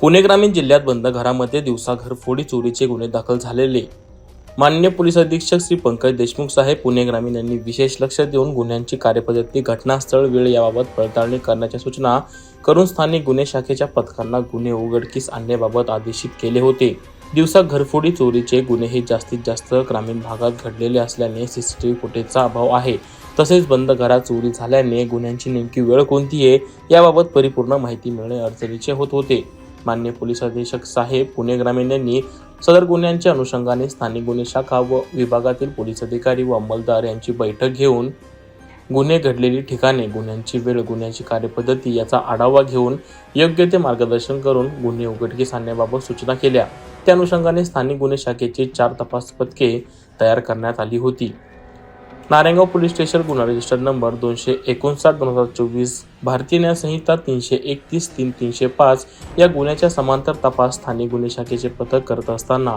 पुणे ग्रामीण जिल्ह्यात बंद घरामध्ये दिवसा घरफोडी चोरीचे गुन्हे दाखल झालेले. मान्य पोलीस अधीक्षक श्री पंकज देशमुख साहेब पुणे ग्रामीण यांनी विशेष लक्ष देऊन गुन्ह्यांची कार्यपद्धती घटनास्थळ वेळ याबाबत पडताळणी करण्याच्या सूचना करून स्थानिक गुन्हे शाखेच्या पथकांना गुन्हे उघडकीस आणण्याबाबत आदेशित केले होते. दिवसा घरफोडी चोरीचे गुन्हे हे जास्तीत जास्त ग्रामीण भागात घडलेले असल्याने सीसीटीव्ही फुटेजचा अभाव आहे. तसेच बंद घरात चोरी झाल्याने गुन्ह्यांची नेमकी वेळ कोणती आहे याबाबत परिपूर्ण माहिती मिळणे अडचणीचे होत होते. मान्य पोलीस अधीक्षक साहेब पुणे ग्रामीण यांनी सदर गुन्ह्यांच्या अनुषंगाने स्थानिक गुन्हे शाखा व विभागातील पोलीस अधिकारी व अंमलदार यांची बैठक घेऊन गुन्हे घडलेली ठिकाणे गुन्ह्यांची वेळ गुन्ह्याची कार्यपद्धती याचा आढावा घेऊन योग्य ते मार्गदर्शन करून गुन्हे उघडकीस आणण्याबाबत सूचना केल्या. त्या अनुषंगाने स्थानिक गुन्हे शाखेची चार तपास पथके तयार करण्यात आली होती. नारायणगाव पोलीस स्टेशन गुन्हा रजिस्टर नंबर दोनशे एकोणसाठ दोन हजार चोवीस भारतीय न्यायसंहिता तीनशे एकतीस तीन तीनशे पाच या गुन्ह्याच्या समांतर तपास स्थानिक गुन्हे शाखेचे पथक करत असताना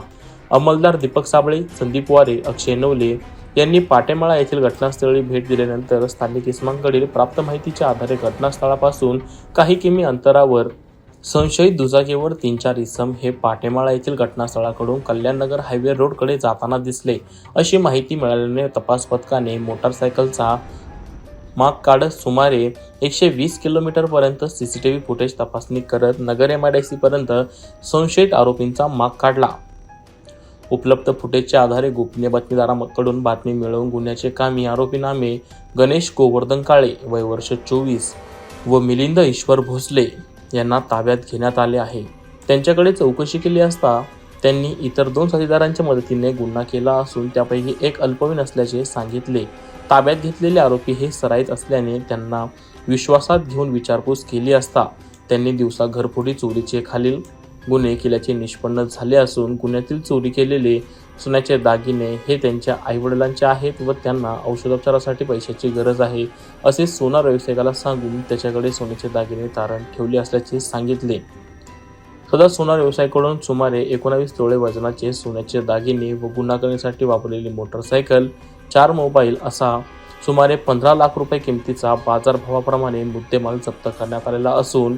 अंमलदार दीपक साबळे संदीप वारे अक्षय नवले यांनी पाटेमाळा येथील घटनास्थळी भेट दिल्यानंतर स्थानिक इसमांकडील प्राप्त माहितीच्या आधारे घटनास्थळापासून काही किमी अंतरावर संशयित दुचाकीवर तीन चार इसम हे पाटेमाळा येथील घटनास्थळाकडून कल्याणनगर हायवे रोडकडे जाताना दिसले. अशी माहिती मिळाल्याने तपास पथकाने मोटारसायकलचा माग काढत सुमारे एकशे वीस किलोमीटरपर्यंत C C T V footage तपासणी करत नगर एम आय डी सीपर्यंत संशयित आरोपींचा माग काढला. उपलब्ध फुटेजच्या आधारे गोपनीय बातमीदाराकडून बातमी मिळवून गुन्ह्याचे कामी आरोपी नामे गणेश गोवर्धन काळे वय वर्ष चोवीस व मिलिंद ईश्वर भोसले. यांना ताब्यात घेण्यात आले आहे. त्यांच्याकडे चौकशी केली असता त्यांनी इतर दोन साथीदारांच्या मदतीने गुन्हा केला असून त्यापैकी एक अल्पवयीन असल्याचे सांगितले. ताब्यात घेतलेले आरोपी हे सराईत असल्याने त्यांना विश्वासात घेऊन विचारपूस केली असता त्यांनी दिवसा घरफोडी चोरीचे खालील गुन्हे केल्याचे निष्पन्न झाले असून गुन्ह्यातील चोरी केलेले सोन्याचे दागिने हे त्यांच्या आईवडिलांचे आहेत व त्यांना औषधोपचारासाठी पैशाची गरज आहे असे सोनार व्यावसायिकाला सांगून त्याच्याकडे सोन्याचे दागिने तारण ठेवले असल्याचे सांगितले. सदर सोनार व्यवसायाकडून सुमारे एकोणावीस तोळे वजनाचे सोन्याचे दागिने व गुन्हा करण्यासाठी वापरलेली मोटरसायकल चार मोबाईल असा सुमारे पंधरा लाख रुपये किमतीचा बाजारभावाप्रमाणे मुद्देमाल जप्त करण्यात आलेला असून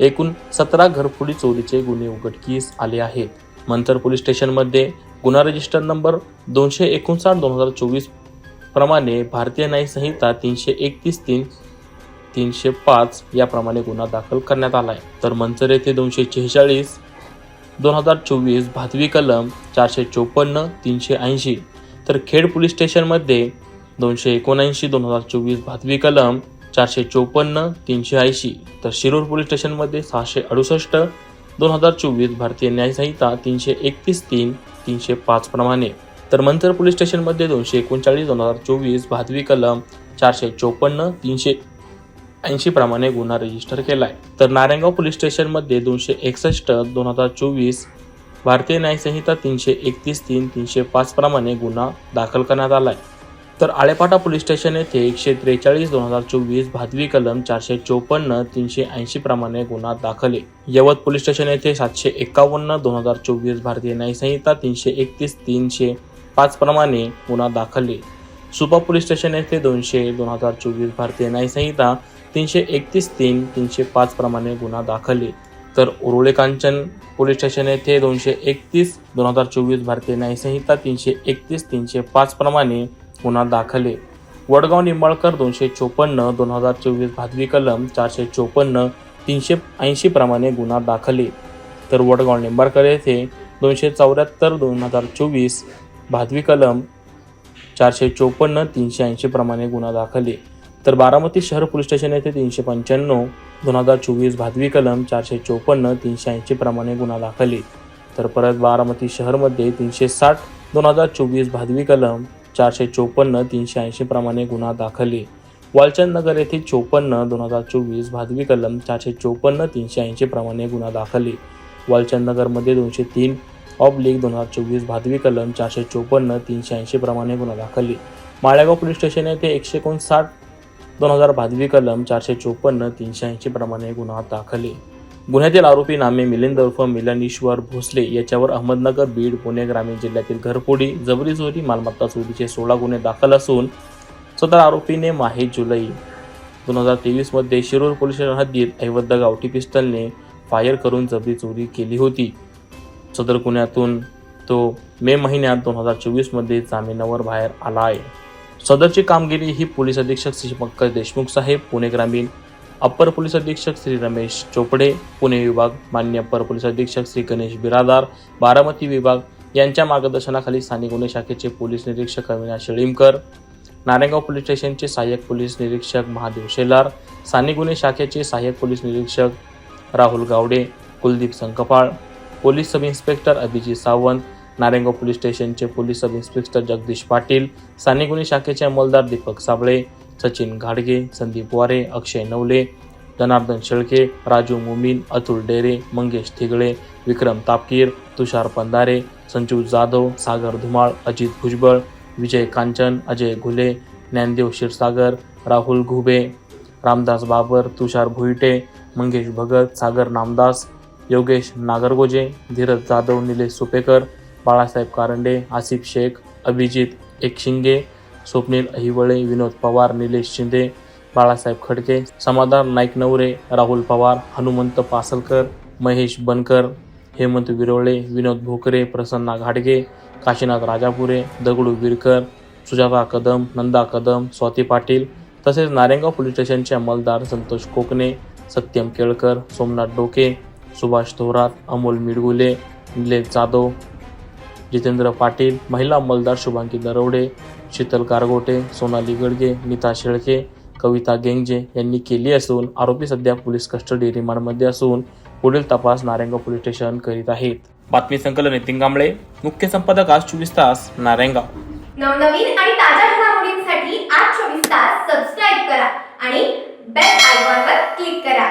एकूण सतरा घरफोडी चोरीचे गुन्हे उघडकीस आले आहेत. मंतर पोलीस स्टेशनमध्ये गुन्हा रजिस्टर नंबर दोनशे एकोणसाठ दोन हजार चोवीस प्रमाणे भारतीय न्याय संहिता तीनशे एकतीस तीन तीनशे पाच याप्रमाणे गुन्हा दाखल करण्यात आला आहे तर मंचर येथे दोनशे शेहेचाळीस दोन हजार चोवीस भादवी कलम चारशे चोपन्न तीनशे ऐंशी. तर खेड पोलीस स्टेशनमध्ये दोनशे एकोणऐंशी दोन हजार चोवीस भातवी कलम चारशे चोपन्न तीनशे ऐंशी. तर शिरूर पोलीस स्टेशनमध्ये सहाशे अडुसष्ट दोन हजार चोवीस भारतीय न्यायसंहिता तीनशे एकतीस तीन तीनशे पाच प्रमाणे. तर मंतर पोलीस स्टेशनमध्ये दोनशे एकोणचाळीस दोन हजार चोवीस भादवी कलम चारशे चोपन्न तीनशे ऐंशी प्रमाणे गुन्हा रजिस्टर केला आहे तर नारायणगाव पोलीस स्टेशनमध्ये दोनशे एकसष्ट दोन हजार चोवीस भारतीय न्यायसंहिता तीनशे एकतीस तीन तीनशे पाच प्रमाणे गुन्हा दाखल करण्यात आला आहे तर आळेपाटा पोलीस स्टेशन येथे एकशे त्रेचाळीस दोन हजार चोवीस भादवी कलम चारशे चोपन्न तीनशे ऐंशी प्रमाणे गुन्हा दाखल आहे. यवत पोलीस स्टेशन येथे सातशे एकावन्न दोन हजार चोवीस भारतीय न्याय संहिता तीनशे एकतीस तीनशे पाच प्रमाणे गुन्हा दाखल आहे. सुपा पोलीस स्टेशन येथे दोनशे दोन हजार चोवीस भारतीय न्यायसंहिता तीनशे एकतीस तीन तीनशे पाच प्रमाणे गुन्हा दाखल आहे. तर उरुळे कांचन पोलीस स्टेशन येथे दोनशे एकतीस दोन हजार चोवीस भारतीय न्याय संहिता तीनशे एकतीस तीनशे पाच प्रमाणे गुन्हा दाखल. आहे वडगाव निंबाळकर दोनशे चोपन्न दोन हजार चोवीस भादवी कलम चारशे चोपन्न तीनशे ऐंशी प्रमाणे गुन्हा दाखल. आहे तर वडगाव निंबाळकर येथे दोनशे चौऱ्याहत्तर दोन हजार चोवीस भादवी कलम चारशे चोपन्न तीनशे ऐंशी प्रमाणे गुन्हा दाखल. आहे तर बारामती शहर पोलीस स्टेशन येथे तीनशे पंच्याण्णव दोन हजार चोवीस भादवी कलम चारशे चोपन्न तीनशे ऐंशी प्रमाणे गुन्हा दाखल. आहे तर परत बारामती शहरमध्ये तीनशे साठ दोन हजार चोवीस भादवी कलम चारशे चोपन्न तीनशे ऐंशी प्रमाणे गुन्हा दाखल आहे. वालचंद नगर येथे चोपन्न दोन हजार चोवीस भादवी कलम चारशे चोपन्न तीनशे ऐंशी प्रमाणे गुन्हा दाखल आहे. वालचंद नगरमध्ये दोनशे तीन ऑब्लिक दोन हजार चोवीस भादवी कलम चारशे चोपन्न तीनशे ऐंशी प्रमाणे गुन्हा दाखल आहे. माळेगाव पोलीस स्टेशन येथे एकशे एकोणसाठ दोन हजार भादवी कलम चारशे चोपन्न तीनशे ऐंशी प्रमाणे गुन्हा दाखल आहे. गुन्ह्यातील आरोपी नामे मिलिंद उर्फ मिलन ईश्वर भोसले याच्यावर अहमदनगर बीड पुणे ग्रामीण जिल्ह्यातील घरफोडी जबरी चोरी मालमत्ता चोरीचे सोळा गुन्हे दाखल असून सदर आरोपीने माहे जुलै दोन हजार तेवीसमध्ये शिरूर पोलीस हद्दीत ऐवद्य गावठी पिस्तलने फायर करून जबरी चोरी केली होती. सदर गुन्ह्यातून तो मे महिन्यात दोन हजार चोवीसमध्ये जामिनावर बाहेर आला आहे. सदरची कामगिरी ही पोलीस अधीक्षक श्री पंकज देशमुख साहेब पुणे ग्रामीण अप्पर पोलीस अधीक्षक श्री रमेश चोपडे पुणे विभाग मान्य अप्पर पोलीस अधीक्षक श्री गणेश बिरादार बारामती विभाग यांच्या मार्गदर्शनाखाली स्थानिक गुन्हे शाखेचे पोलीस निरीक्षक अविनाश शेळीमकर नारायणगाव पोलीस स्टेशनचे सहाय्यक पोलीस निरीक्षक महादेव शेलार स्थानिक गुन्हे शाखेचे सहाय्यक पोलीस निरीक्षक Rahul Gawade Kuldeep Sankpal police sub inspector Abhijit Sawant Narayangaon police स्टेशनचे police sub inspector Jagdish Patil स्थानिक गुन्हे शाखेचे अंमलदार दीपक साबळे सचिन घाडगे संदीप वारे अक्षय नवले जनार्दन शेळके राजू मुमीन अतुल डेरे मंगेश थिगळे विक्रम तापकीर तुषार पंधारे संजू जाधव सागर धुमाळ अजित भुजबळ विजय कांचन अजय घुले ज्ञानदेव क्षीरसागर राहुल घुबे रामदास बाबर तुषार भुईटे मंगेश भगत सागर नामदास योगेश नागरगोजे धीरज जाधव निलेश सुपेकर बाळासाहेब कारंडे आसिफ शेख अभिजित एकशिंगे स्वप्नील अहिवळे विनोद पवार निलेश शिंदे बाळासाहेब खडके समाधान नाईक नवरे राहुल पवार हनुमंत पासलकर महेश बनकर हेमंत विरोळे विनोद भोकरे प्रसन्ना घाडगे काशीनाथ राजापुरे दगडू विरकर सुजाता कदम नंदा कदम स्वाती पाटील तसेच नारेगाव पोलीस स्टेशनचे अंमलदार संतोष कोकणे सत्यम केळकर सोमनाथ डोके सुभाष थोरात अमोल मिडगुले निलेश जाधव जितेंद्र पाटील महिला अंमलदार शुभांकी दरवडे शीतल कारगोटे सोनाली गडगे नीता शेळके कविता गेंगजे यांनी केली असून आरोपी सध्या पोलीस कस्टडी रिमांडमध्ये असून पुढील तपास नारायणगाव पोलीस स्टेशन करीत आहेत. बातमी संकलन नितीन कांबळे मुख्य संपादक आज चोवीस तास नारायणगाव नवनवीन आणि ताज्या घडामोडींसाठी आज चोवीस तास सबस्क्राईब करा आणि बेल आयकॉनवर क्लिक करा.